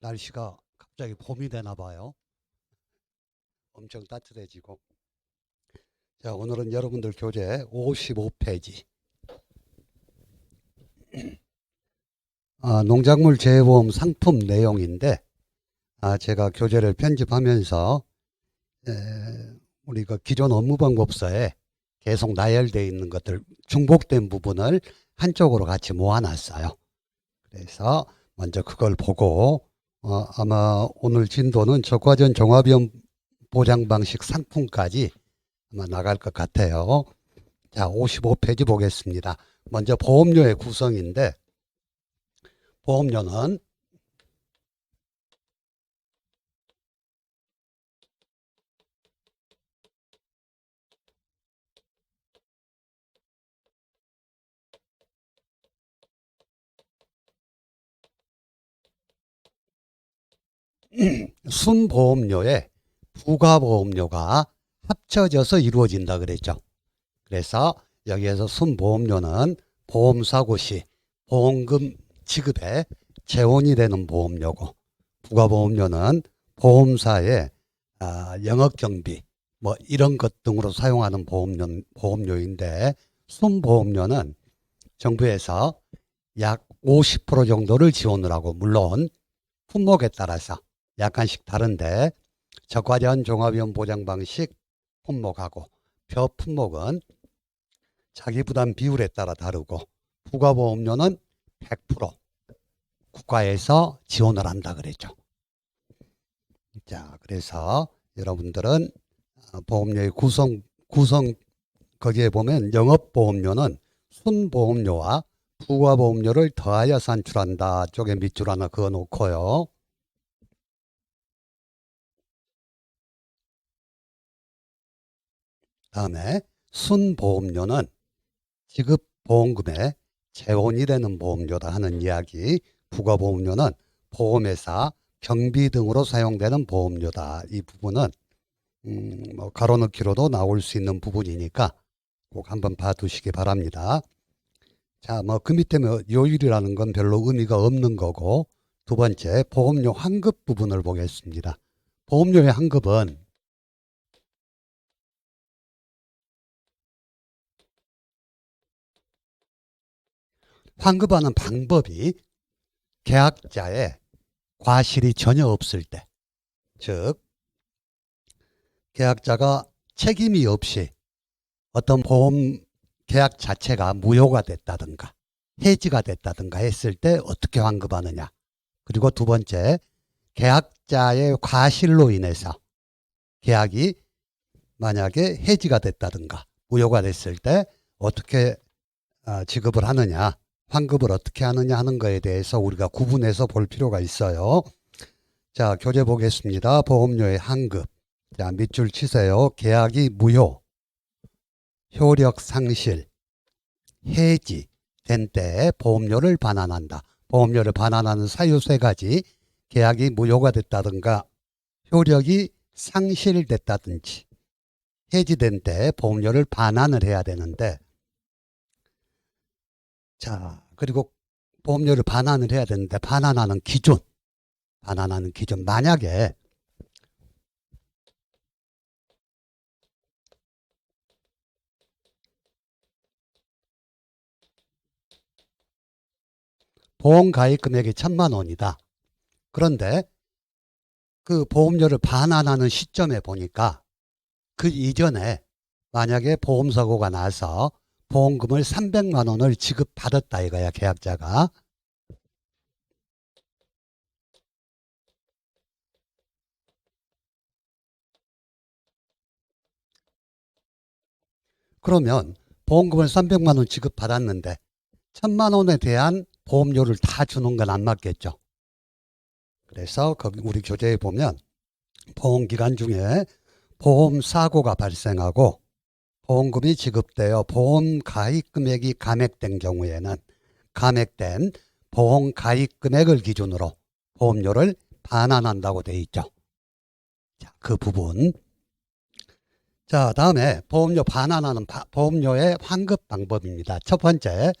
날씨가 갑자기 봄이 되나 봐요. 엄청 따뜻해지고. 자, 오늘은 여러분들 교재 55페이지. 아, 농작물 재보험 상품 내용인데, 아, 제가 교재를 편집하면서, 에, 우리 가 기존 업무 방법서에 계속 나열되어 있는 것들, 중복된 부분을 한쪽으로 같이 모아놨어요. 그래서 먼저 그걸 보고, 어, 아마 오늘 진도는 적과전 종합위험 보장 방식 상품까지 아마 나갈 것 같아요. 자, 55페이지 보겠습니다. 먼저 보험료의 구성인데, 보험료는 순보험료에 부가보험료가 합쳐져서 이루어진다 그랬죠. 그래서 여기에서 순보험료는 보험사고 시 보험금 지급에 재원이 되는 보험료고 부가보험료는 보험사의 아, 영업경비 뭐 이런 것 등으로 사용하는 보험료, 보험료인데 순보험료는 정부에서 약 50% 정도를 지원을 하고 물론 품목에 따라서 약간씩 다른데 적과전 종합위험 보장 방식 품목하고 표 품목은 자기 부담 비율에 따라 다르고 부가보험료는 100% 국가에서 지원을 한다 그랬죠. 자, 그래서 여러분들은 어, 보험료의 구성 구성 거기에 보면 영업보험료는 순보험료와 부가보험료를 더하여 산출한다 쪽에 밑줄 하나 그어 놓고요. 다음에 순보험료는 지급 보험금의 재원이 되는 보험료다 하는 이야기. 부가보험료는 보험회사 경비 등으로 사용되는 보험료다. 이 부분은 음, 뭐 가로넣기로도 나올 수 있는 부분이니까 꼭 한번 봐두시기 바랍니다. 자, 뭐 그 밑에 뭐 요율이라는 건 별로 의미가 없는 거고 두 번째 보험료 환급 부분을 보겠습니다. 보험료의 환급은 환급하는 방법이 계약자의 과실이 전혀 없을 때, 즉 계약자가 책임이 없이 어떤 보험 계약 자체가 무효가 됐다든가 해지가 됐다든가 했을 때 어떻게 환급하느냐. 그리고 두 번째, 계약자의 과실로 인해서 계약이 만약에 해지가 됐다든가 무효가 됐을 때 어떻게 어, 지급을 하느냐, 환급을 어떻게 하느냐 하는 거에 대해서 우리가 구분해서 볼 필요가 있어요. 자, 교재 보겠습니다. 보험료의 환급. 자, 밑줄 치세요. 계약이 무효, 효력 상실, 해지 된 때에 보험료를 반환한다. 보험료를 반환하는 사유 세 가지. 계약이 무효가 됐다든가 효력이 상실됐다든지 해지된 때 보험료를 반환을 해야 되는데 자 그리고 보험료를 반환을 해야 되는데 반환하는 기준 반환하는 기준 만약에 보험 가입 금액이 천만 원이다. 그런데 그 보험료를 반환하는 시점에 보니까 그 이전에 만약에 보험사고가 나서 보험금을 300만 원을 지급받았다 이거야 계약자가. 그러면 보험금을 300만 원 지급받았는데 1000만 원에 대한 보험료를 다 주는 건 안 맞겠죠. 그래서 거기 우리 교재에 보면 보험 기간 중에 보험 사고가 발생하고 보험금이 지급되어 보험 가입 금액이 감액된 경우에는 감액된 보험 가입 금액을 기준으로 보험료를 반환한다고 돼 있죠. 자, 그 부분. 자, 다음에 보험료 반환하는 바- 보험료의 환급 방법입니다. 첫 번째,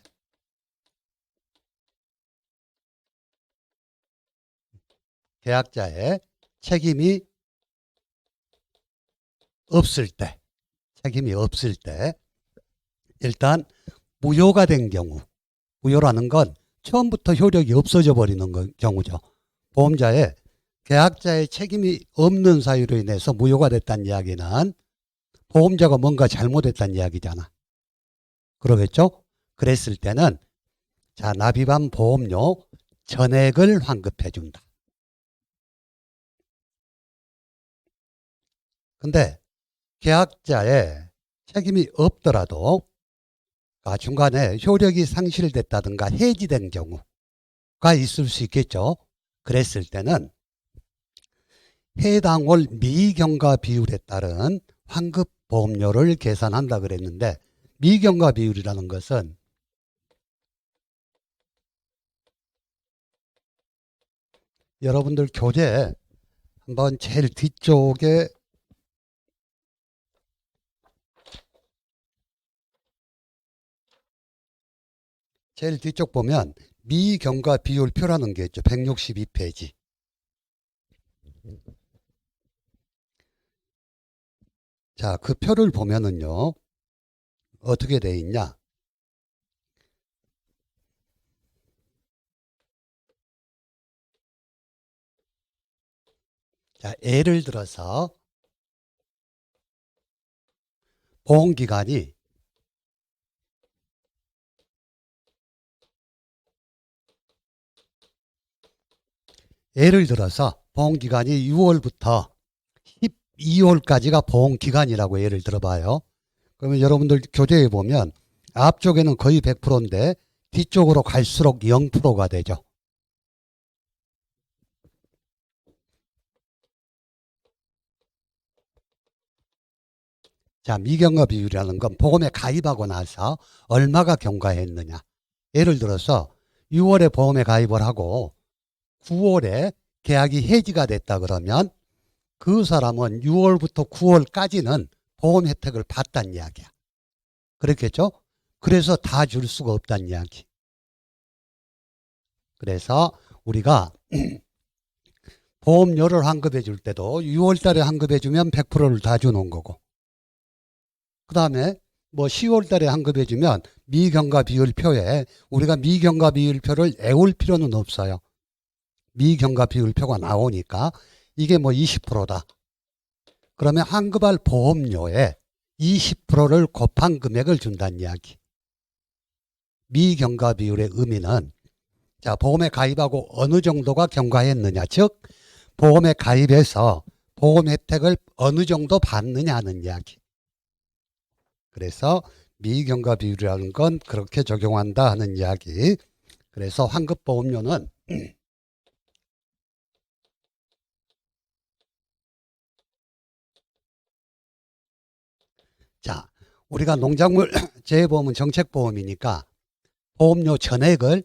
계약자의 책임이 없을 때, 책임이 없을 때, 일단 무효가 된 경우, 무효라는 건 처음부터 효력이 없어져 버리는 건- 경우죠. 보험자의 계약자의 책임이 없는 사유로 인해서 무효가 됐다는 이야기는 보험자가 뭔가 잘못했다는 이야기잖아. 그러겠죠? 그랬을 때는 자 납입한 보험료 전액을 환급해 준다. 근데 계약자의 책임이 없더라도 아, 중간에 효력이 상실됐다든가 해지된 경우가 있을 수 있겠죠. 그랬을 때는 해당 월 미경과 비율에 따른 환급 보험료를 계산한다 그랬는데 미경과 비율이라는 것은 여러분들 교재 한번 제일 뒤쪽에 제일 뒤쪽 보면 미경과 비율표라는 게 있죠. 162페이지. 자, 그 표를 보면은요. 어떻게 돼 있냐? 자, 예를 들어서 보험기간이 예를 들어서 보험 기간이 6월부터 12월까지가 보험 기간이라고 예를 들어봐요. 그러면 여러분들 교재에 보면 앞쪽에는 거의 100%인데 뒤쪽으로 갈수록 0%가 되죠. 자, 미경과 비율이라는 건 보험에 가입하고 나서 얼마가 경과했느냐. 예를 들어서 6월에 보험에 가입을 하고 9월에 계약이 해지가 됐다 그러면 그 사람은 6월부터 9월까지는 보험 혜택을 받단 이야기야. 그렇겠죠? 그래서 다 줄 수가 없단 이야기. 그래서 우리가 보험료를 환급해 줄 때도 6월 달에 환급해 주면 100%를 다 주는 거고. 그 다음에 뭐 10월 달에 환급해 주면 미경과 비율표에 우리가 미경과 비율표를 애울 필요는 없어요. 미경과 비율표가 나오니까 이게 뭐 20%다. 그러면 환급할 보험료에 20%를 곱한 금액을 준다는 이야기. 미경과 비율의 의미는 자, 보험에 가입하고 어느 정도가 경과했느냐. 즉, 보험에 가입해서 보험 혜택을 어느 정도 받느냐 하는 이야기. 그래서 미경과 비율이라는 건 그렇게 적용한다 하는 이야기. 그래서 환급보험료는 자, 우리가 농작물 재해보험은 정책보험이니까 보험료 전액을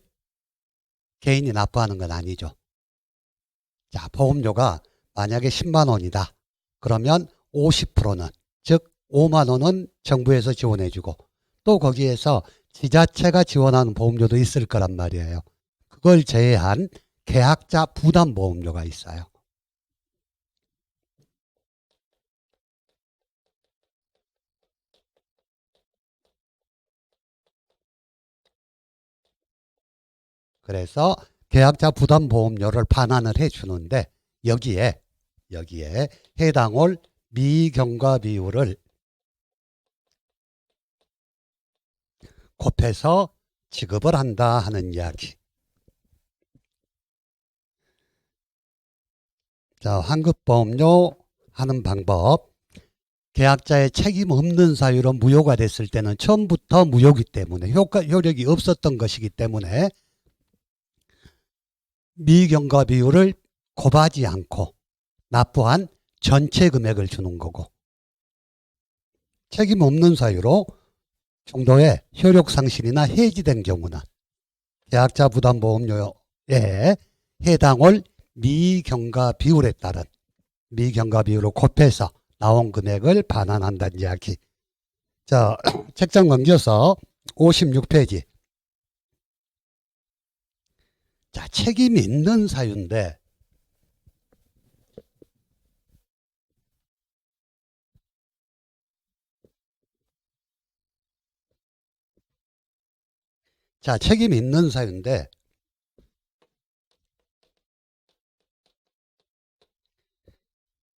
개인이 납부하는 건 아니죠. 자, 보험료가 만약에 10만 원이다. 그러면 50%는 즉 5만 원은 정부에서 지원해 주고 또 거기에서 지자체가 지원하는 보험료도 있을 거란 말이에요. 그걸 제외한 계약자 부담 보험료가 있어요. 그래서 계약자 부담 보험료를 반환을 해 주는데 여기에 여기에 해당 월 미경과 비율을 곱해서 지급을 한다 하는 이야기. 자, 환급보험료 하는 방법. 계약자의 책임 없는 사유로 무효가 됐을 때는 처음부터 무효기 때문에 효과, 효력이 없었던 것이기 때문에 미경과 비율을 곱하지 않고 납부한 전체 금액을 주는 거고 책임 없는 사유로 정도의 효력 상실이나 해지된 경우는 계약자 부담 보험료에 해당 월 미경과 비율에 따른 미경과 비율을 곱해서 나온 금액을 반환한다는 이야기. 자, 책장 넘겨서 56페이지. 자, 책임 있는 사유인데 자, 책임 있는 사유인데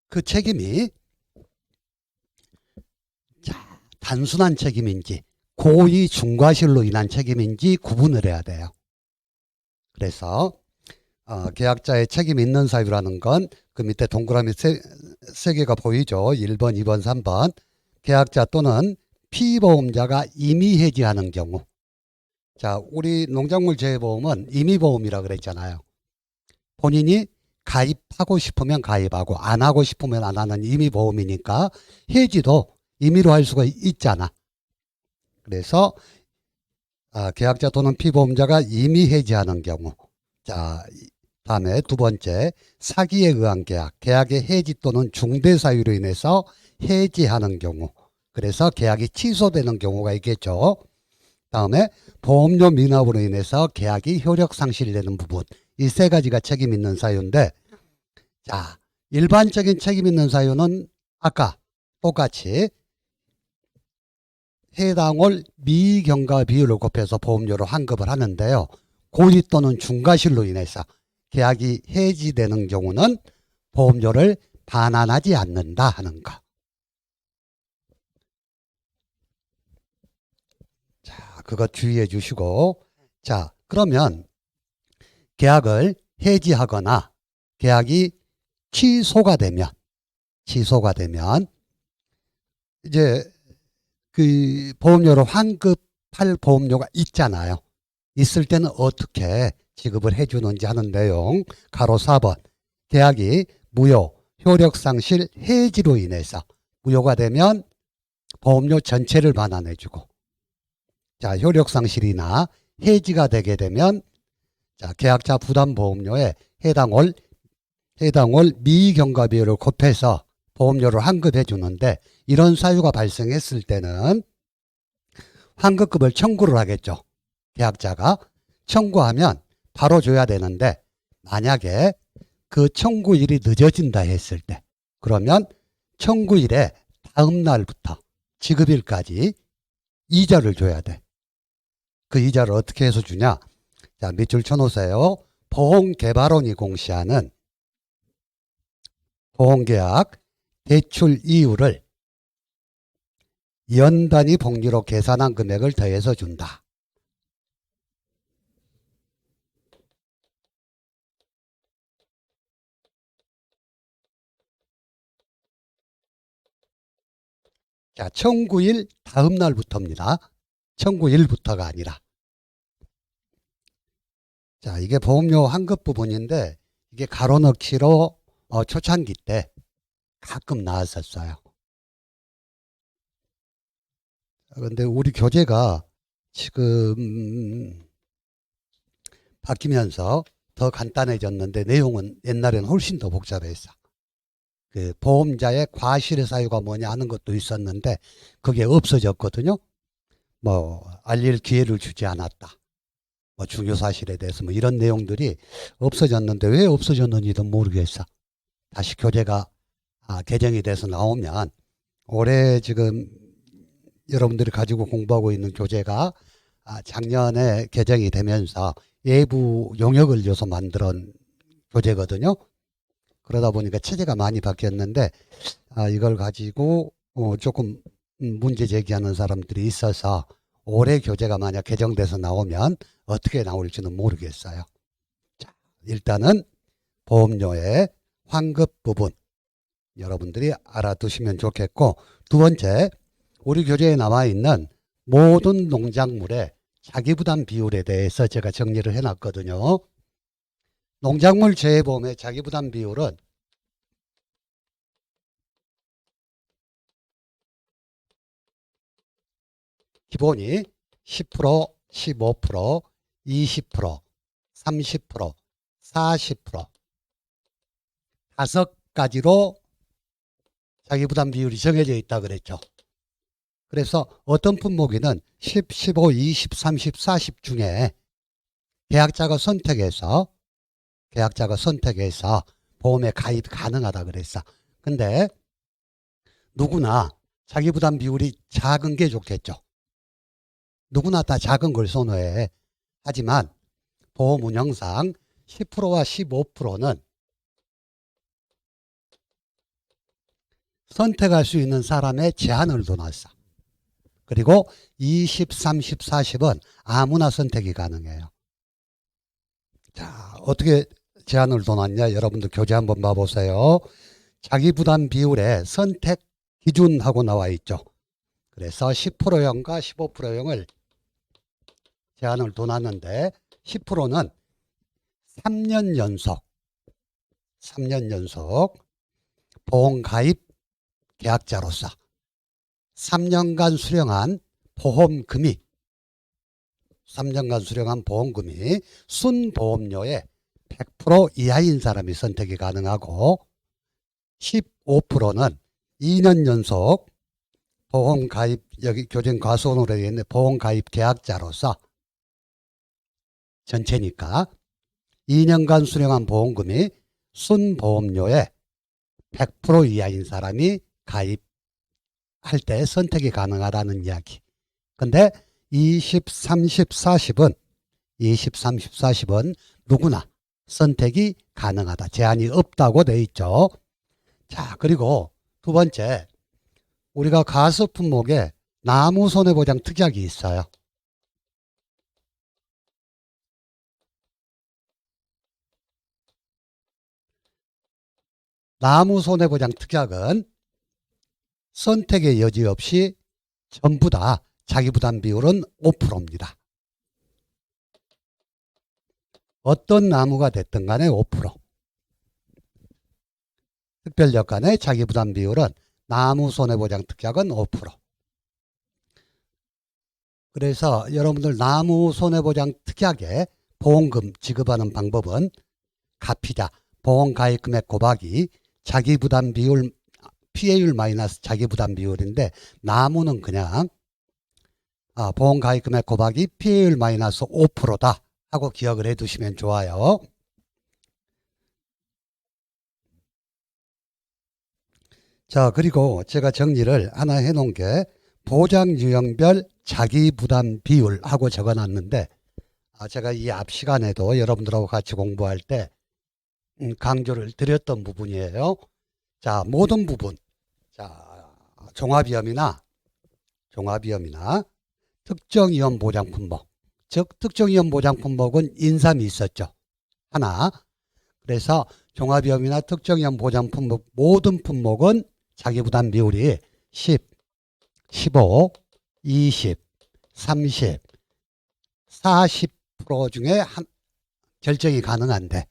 그 책임이 자, 단순한 책임인지 고의 중과실로 인한 책임인지 구분을 해야 돼요. 그래서 어, 계약자의 책임 있는 사유라는 건 그 밑에 동그라미 세, 세 개가 보이죠. 1번, 2번, 3번. 계약자 또는 피보험자가 임의 해지하는 경우. 자, 우리 농작물 재해보험은 임의보험이라 그랬잖아요. 본인이 가입하고 싶으면 가입하고 안 하고 싶으면 안 하는 임의보험이니까 해지도 임의로 할 수가 있잖아. 그래서 아, 계약자 또는 피보험자가 임의 해지하는 경우. 자, 다음에 두 번째 사기에 의한 계약, 계약의 해지 또는 중대 사유로 인해서 해지하는 경우. 그래서 계약이 취소되는 경우가 있겠죠. 다음에 보험료 미납으로 인해서 계약이 효력 상실되는 부분. 이 세 가지가 책임 있는 사유인데 자, 일반적인 책임 있는 사유는 아까 똑같이 해당 월 미경과 비율을 곱해서 보험료를 환급을 하는데요. 고의 또는 중과실로 인해서 계약이 해지되는 경우는 보험료를 반환하지 않는다 하는 거. 자, 그거 주의해 주시고. 자, 그러면 계약을 해지하거나 계약이 취소가 되면, 취소가 되면, 이제 그 보험료를 환급할 보험료가 있잖아요. 있을 때는 어떻게 지급을 해주는지 하는 내용. 가로 4번. 계약이 무효, 효력상실, 해지로 인해서 무효가 되면 보험료 전체를 반환해주고 자, 효력상실이나 해지가 되게 되면 자, 계약자 부담 보험료에 해당 월 해당 월 미경과 비율을 곱해서 보험료를 환급해 주는데 이런 사유가 발생했을 때는 환급금을 청구를 하겠죠. 계약자가 청구하면 바로 줘야 되는데 만약에 그 청구일이 늦어진다 했을 때 그러면 청구일의 다음 날부터 지급일까지 이자를 줘야 돼. 그 이자를 어떻게 해서 주냐? 자, 밑줄 쳐놓으세요. 보험개발원이 공시하는 보험계약 대출 이율을 연 단위 복리로 계산한 금액을 더해서 준다. 자, 청구일 다음 날부터입니다. 청구일부터가 아니라. 자, 이게 보험료 환급 부분인데 이게 가로 넣기로 어, 초창기 때 가끔 나왔었어요. 그런데 우리 교재가 지금 바뀌면서 더 간단해졌는데 내용은 옛날에는 훨씬 더 복잡했어. 그 보험자의 과실의 사유가 뭐냐 하는 것도 있었는데 그게 없어졌거든요. 뭐 알릴 기회를 주지 않았다. 뭐 중요 사실에 대해서 뭐 이런 내용들이 없어졌는데 왜 없어졌는지도 모르겠어. 다시 교재가 아, 개정이 돼서 나오면 올해 지금 여러분들이 가지고 공부하고 있는 교재가 아, 작년에 개정이 되면서 외부 용역을 줘서 만든 교재거든요. 그러다 보니까 체제가 많이 바뀌었는데 아, 이걸 가지고 어, 조금 문제 제기하는 사람들이 있어서 올해 교재가 만약 개정돼서 나오면 어떻게 나올지는 모르겠어요. 자, 일단은 보험료의 환급 부분 여러분들이 알아두시면 좋겠고 두 번째 우리 교재에 나와 있는 모든 농작물의 자기 부담 비율에 대해서 제가 정리를 해 놨거든요. 농작물 재해보험의 자기 부담 비율은 기본이 10%, 15%, 20%, 30%, 40% 다섯 가지로 자기 부담 비율이 정해져 있다 그랬죠. 그래서 어떤 품목에는 10, 15, 20, 30, 40 중에 계약자가 선택해서 계약자가 선택해서 보험에 가입 가능하다 그랬어. 근데 누구나 자기 부담 비율이 작은 게 좋겠죠. 누구나 다 작은 걸 선호해. 하지만 보험 운영상 10%와 15%는 선택할 수 있는 사람의 제한을 둬놨어. 그리고 20, 30, 40은 아무나 선택이 가능해요. 자, 어떻게 제한을 둬놨냐? 여러분들 교재 한번 봐보세요. 자기 부담 비율의 선택 기준하고 나와 있죠. 그래서 10%형과 15%형을 제한을 둬놨는데 10%는 3년 연속 3년 연속 보험 가입 계약자로서 3년간 수령한 보험금이 3년간 수령한 보험금이 순보험료의 100% 이하인 사람이 선택이 가능하고 15%는 2년 연속 보험 가입 여기 교정 과수원으로 되어 있는 보험 가입 계약자로서 전체니까 2년간 수령한 보험금이 순보험료의 100% 이하인 사람이 가입할 때 선택이 가능하다는 이야기. 근데 20, 30, 40은 20, 30, 40은 누구나 선택이 가능하다. 제한이 없다고 돼 있죠. 자, 그리고 두 번째, 우리가 가수 품목에 나무 손해보장 특약이 있어요. 나무 손해보장 특약은 선택의 여지 없이 전부 다 자기 부담 비율은 5%입니다. 어떤 나무가 됐든 간에 5%. 특별력 간의 자기 부담 비율은 나무 손해보장 특약은 5%. 그래서 여러분들 나무 손해보장 특약에 보험금 지급하는 방법은 가피자, 보험 가입 금액 곱하기 자기 부담 비율 피해율 마이너스 자기 부담 비율인데 나무는 그냥 아, 보험 가입 금액 곱하기 피해율 마이너스 5%다 하고 기억을 해 두시면 좋아요. 자, 그리고 제가 정리를 하나 해 놓은 게 보장 유형별 자기 부담 비율 하고 적어 놨는데 아, 제가 이 앞 시간에도 여러분들하고 같이 공부할 때 음, 강조를 드렸던 부분이에요. 자, 모든 부분. 자, 종합위험이나 종합위험이나 특정위험 보장 품목. 즉 특정위험 보장 품목은 인삼이 있었죠. 하나. 그래서 종합위험이나 특정위험 보장 품목 모든 품목은 자기 부담 비율이 10, 15, 20, 30, 40% 중에 한 결정이 가능한데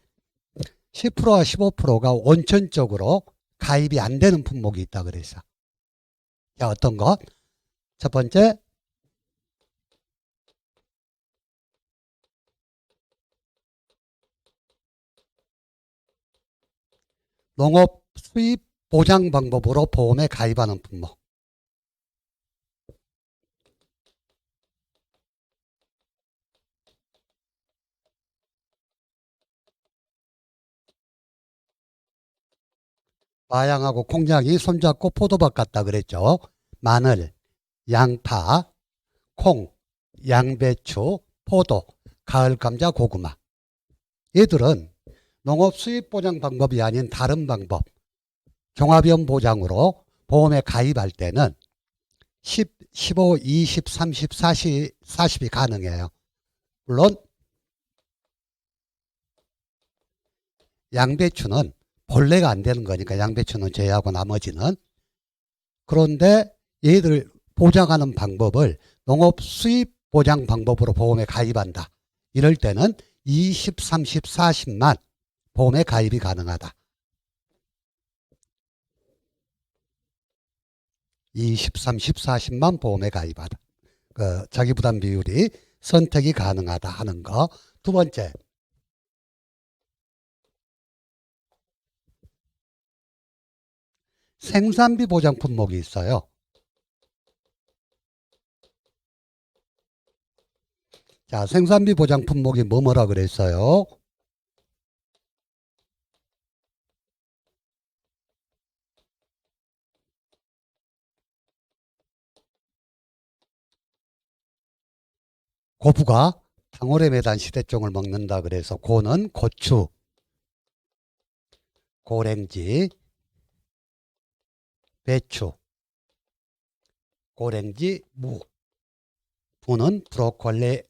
10%와 15%가 원천적으로 가입이 안 되는 품목이 있다 그래서. 자 어떤 것? 첫 번째. 농업 수입 보장 방법으로 보험에 가입하는 품목 마양하고 콩장이 손잡고 포도밭 같다 그랬죠. 마늘, 양파, 콩, 양배추, 포도, 가을 감자, 고구마. 얘들은 농업 수입 보장 방법이 아닌 다른 방법, 종합위험 보장으로 보험에 가입할 때는 10, 15, 20, 30, 40, 40이 가능해요. 물론 양배추는 본래가 안 되는 거니까 양배추는 제외하고 나머지는 그런데 얘들 보장하는 방법을 농업 수입 보장 방법으로 보험에 가입한다. 이럴 때는 20, 30, 40만 보험에 가입이 가능하다. 20, 30, 40만 보험에 가입하다. 그 자기 부담 비율이 선택이 가능하다 하는 거. 두 번째, 생산비 보장 품목이 있어요. 자, 생산비 보장 품목이 뭐뭐라 그랬어요? 고부가 탕오래 매단 시대종을 먹는다 그래서 고는 고추, 고랭지, 배추, 고랭지, 무, 부는 브로콜리,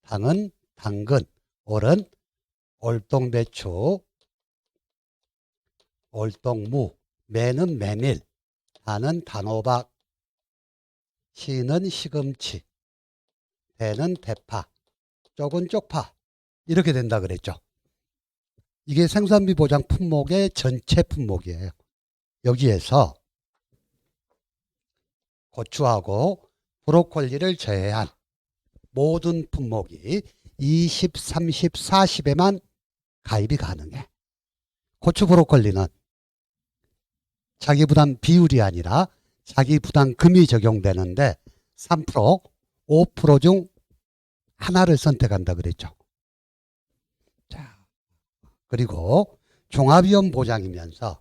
당은 당근, 올은 올동배추, 올동무, 매는 메밀, 단은 단호박, 시는 시금치, 대는 대파, 쪽은 쪽파 이렇게 된다 그랬죠. 이게 생산비 보장 품목의 전체 품목이에요. 여기에서 고추하고 브로콜리를 제외한 모든 품목이 20, 30, 40에만 가입이 가능해. 고추 브로콜리는 자기 부담 비율이 아니라 자기 부담금이 적용되는데 3%, 5%중 하나를 선택한다 그랬죠. 자, 그리고 종합위험 보장이면서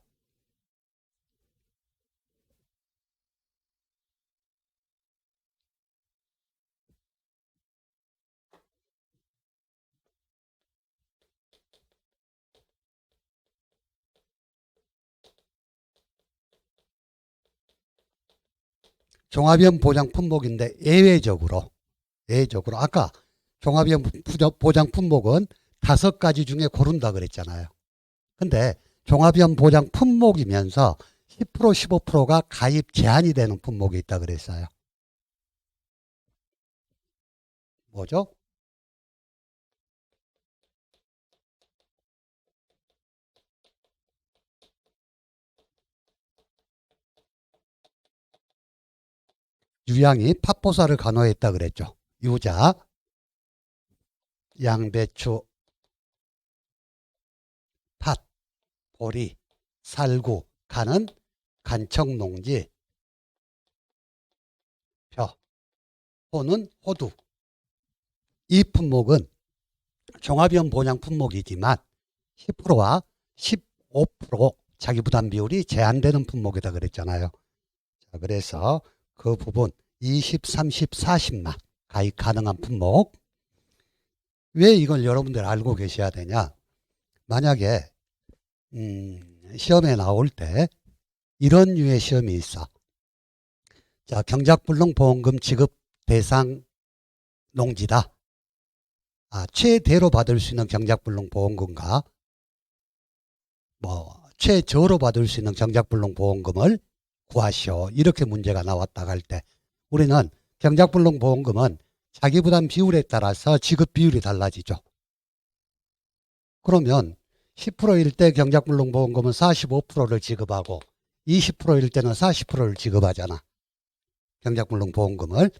종합위험 보장 품목인데 예외적으로 예외적으로 아까 종합위험 부- 보장 품목은 다섯 가지 중에 고른다 그랬잖아요. 근데 종합위험 보장 품목이면서 10% 15%가 가입 제한이 되는 품목이 있다 그랬어요. 뭐죠? 유양이 팥보사를 간호했다 그랬죠. 유자, 양배추, 팥, 보리, 살구, 간은 간청농지, 벼, 호는 호두. 이 품목은 종합위험 보장 품목이지만 10%와 15% 자기 부담 비율이 제한되는 품목이다 그랬잖아요. 자, 그래서 그 부분 20, 30, 40만 가입 가능한 품목. 왜 이걸 여러분들 알고 계셔야 되냐? 만약에 음, 시험에 나올 때 이런 류의 시험이 있어. 자, 경작불능 보험금 지급 대상 농지다. 아, 최대로 받을 수 있는 경작불능 보험금과 뭐 최저로 받을 수 있는 경작불능 보험금을 구하시오. 이렇게 문제가 나왔다 할 때 우리는 경작불능 보험금은 자기 부담 비율에 따라서 지급 비율이 달라지죠. 그러면 10%일 때 경작불능 보험금은 45%를 지급하고 20%일 때는 40%를 지급하잖아. 경작불능 보험금을.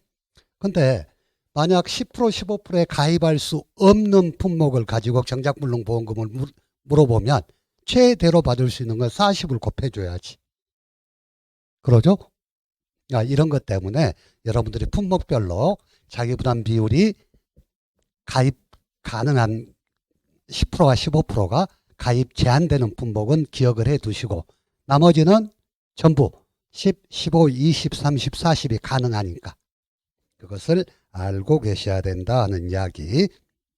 근데 만약 10% 15%에 가입할 수 없는 품목을 가지고 경작불능 보험금을 물- 물어보면 최대로 받을 수 있는 건 40을 곱해줘야지. 그러죠? 아, 이런 것 때문에 여러분들이 품목별로 자기 부담 비율이 가입 가능한 10%와 15%가 가입 제한되는 품목은 기억을 해 두시고 나머지는 전부 10, 15, 20, 30, 40이 가능하니까 그것을 알고 계셔야 된다 하는 이야기